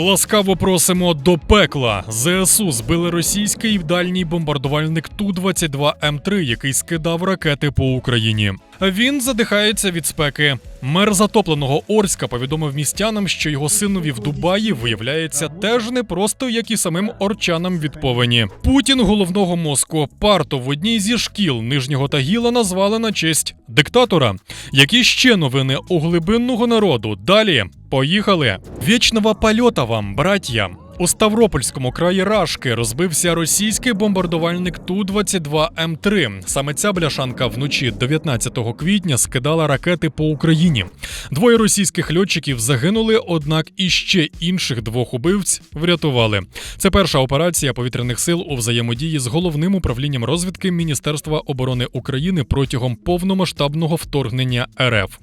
Ласкаво просимо до пекла. ЗСУ збили російський дальній бомбардувальник Ту-22 М3, який скидав ракети по Україні. Він задихається від спеки. Мер затопленого Орська повідомив містянам, що його синові в Дубаї виявляється теж не просто як і самим орчанам від повені. Путін головного мозку парту в одній зі шкіл нижнього Тагіла назвали на честь диктатора. Які ще новини у глибинного народу? Далі поїхали. Вічного польота вам, браття! У Ставропольському краї Рашки розбився російський бомбардувальник Ту-22 М3. Саме ця бляшанка вночі 19 квітня скидала ракети по Україні. Двоє російських льотчиків загинули, однак іще інших двох убивць врятували. Це перша операція повітряних сил у взаємодії з головним управлінням розвідки Міністерства оборони України протягом повномасштабного вторгнення РФ.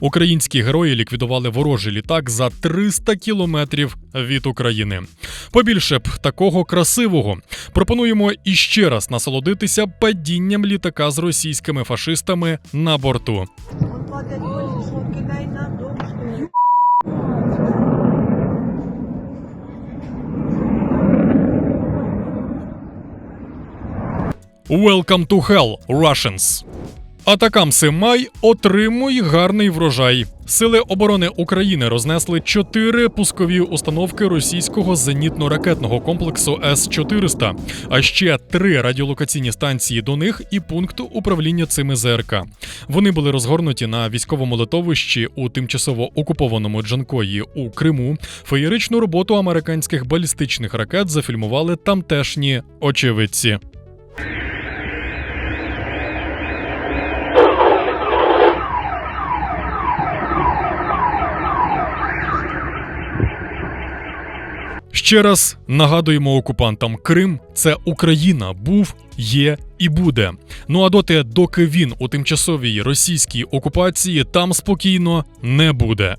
Українські герої ліквідували ворожий літак за 300 кілометрів від України. Побільше б такого красивого. Пропонуємо іще раз насолодитися падінням літака з російськими фашистами на борту. Welcome to hell, Russians! Атакамси Май отримуй гарний врожай. Сили оборони України рознесли чотири пускові установки російського зенітно-ракетного комплексу С-400, а ще три радіолокаційні станції до них і пункт управління цими ЗРК. Вони були розгорнуті на військовому литовищі у тимчасово окупованому Джанкої у Криму. Феєричну роботу американських балістичних ракет зафільмували тамтешні очевидці. Ще раз нагадуємо окупантам: Крим це Україна, був, є і буде. Ну а доти, доки він у тимчасовій російській окупації, там спокійно не буде.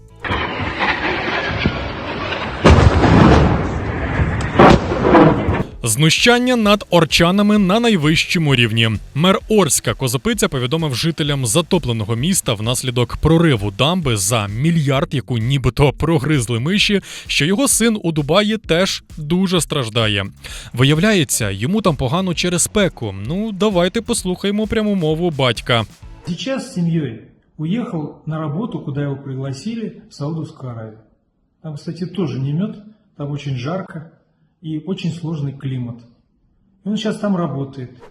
Знущання над орчанами на найвищому рівні. Мер Орська Козопиця повідомив жителям затопленого міста внаслідок прориву дамби за мільярд, яку нібито прогризли миші, що його син у Дубаї теж дуже страждає. Виявляється, йому там погано через спеку. Ну, давайте послухаємо пряму мову батька. Сейчас с семьей уехал на работу, куда его пригласили, в Саудовскую Аравию. Там, кстати, тоже не мед, там очень жарко и очень сложный климат. И он сейчас там работает.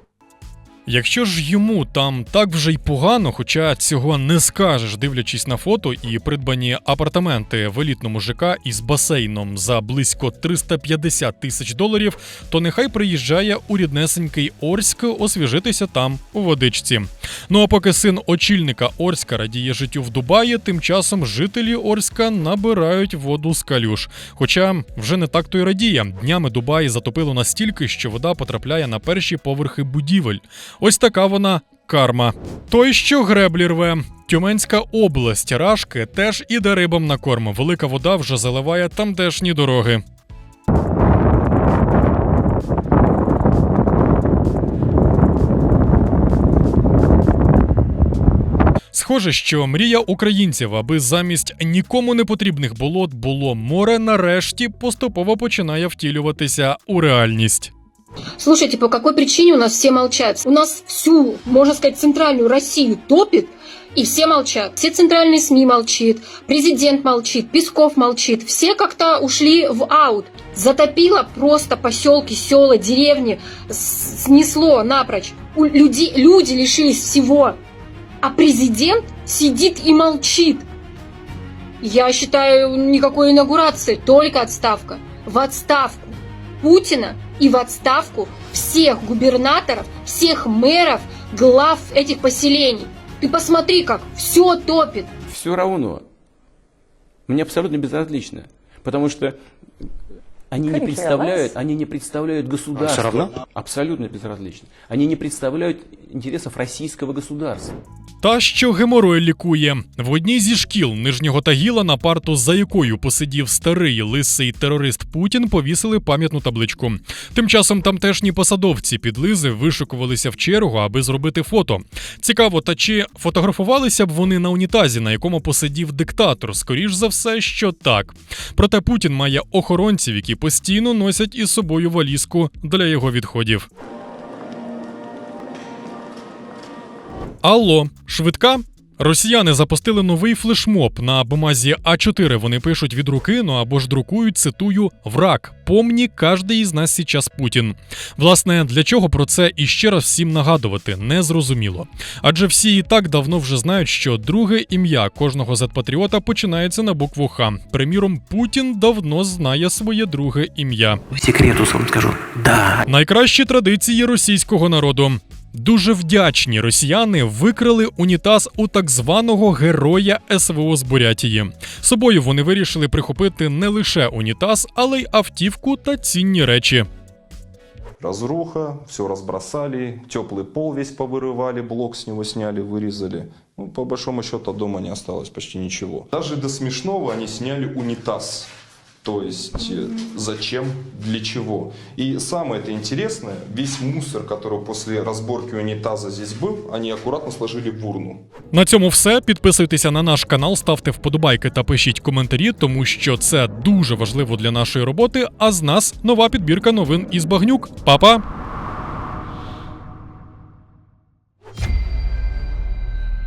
Якщо ж йому там так вже й погано, хоча цього не скажеш, дивлячись на фото і придбані апартаменти в елітному ЖК із басейном за близько 350 тисяч доларів, то нехай приїжджає у ріднесенький Орськ освіжитися там у водичці. Ну а поки син очільника Орська радіє життю в Дубаї, тим часом жителі Орська набирають воду з калюш. Хоча вже не так то й радіє. Днями Дубаї затопило настільки, що вода потрапляє на перші поверхи будівель. Ось така вона карма. Той, що греблі рве. Тюменська область Рашки теж іде рибам на корм. Велика вода вже заливає тамтешні дороги. Схоже, що мрія українців, аби замість нікому не потрібних болот було море, нарешті поступово починає втілюватися у реальність. Слушайте, по какой причине у нас все молчат? У нас всю, можно сказать, центральную Россию топит, и все молчат. Все центральные СМИ молчит, президент молчит, Песков молчит. Все как-то ушли в аут. Затопило просто поселки, села, деревни, снесло напрочь. Люди, люди лишились всего. А президент сидит и молчит. Я считаю, никакой инаугурации, только отставка. В отставку Путина и в отставку всех губернаторов, всех мэров, глав этих поселений. Ты посмотри, как все топит. все равно. Мне абсолютно безразлично. Потому что они не представляют, они не представляют государства. равно? Абсолютно безразлично. Они не представляют интересов российского государства. Та що геморой лікує в одній зі шкіл Нижнього Тагіла на парту, за якою посидів старий лисий терорист Путін, повісили пам'ятну табличку. Тим часом тамтешні посадовці підлизи вишикувалися в чергу, аби зробити фото. Цікаво, та чи фотографувалися б вони на унітазі, на якому посидів диктатор? Скоріш за все, що так. Проте Путін має охоронців, які постійно носять із собою валізку для його відходів. Алло, швидка? Росіяни запустили новий флешмоб на бумазі А4. Вони пишуть від руки, ну або ж друкують, цитую, враг. Помні, кожний із нас сейчас Путін. Власне, для чого про це іще раз всім нагадувати, не зрозуміло. Адже всі і так давно вже знають, що друге ім'я кожного зетпатріота починається на букву Х. Приміром, Путін давно знає своє друге ім'я. Секрету вам скажу. Да. Найкращі традиції російського народу. Дуже вдячні росіяни викрали унітаз у так званого героя СВО з Бурятії. З Собою вони вирішили прихопити не лише унітаз, але й автівку та цінні речі. Разруха, все разбросали, теплый пол весь повырывали, блок с него сняли, вырезали. Ну, по большому счету, от дома не осталось почти ничего. Даже до смешного они сняли унитаз. То есть, э, зачем, для чего. И самое это интересное, весь мусор, который после разборки унитаза здесь был, они аккуратно сложили в урну. На цьому все. Підписуйтеся на наш канал, ставте вподобайки та пишіть коментарі, тому що це дуже важливо для нашої роботи. А з нас нова підбірка новин із багнюк. Па-па!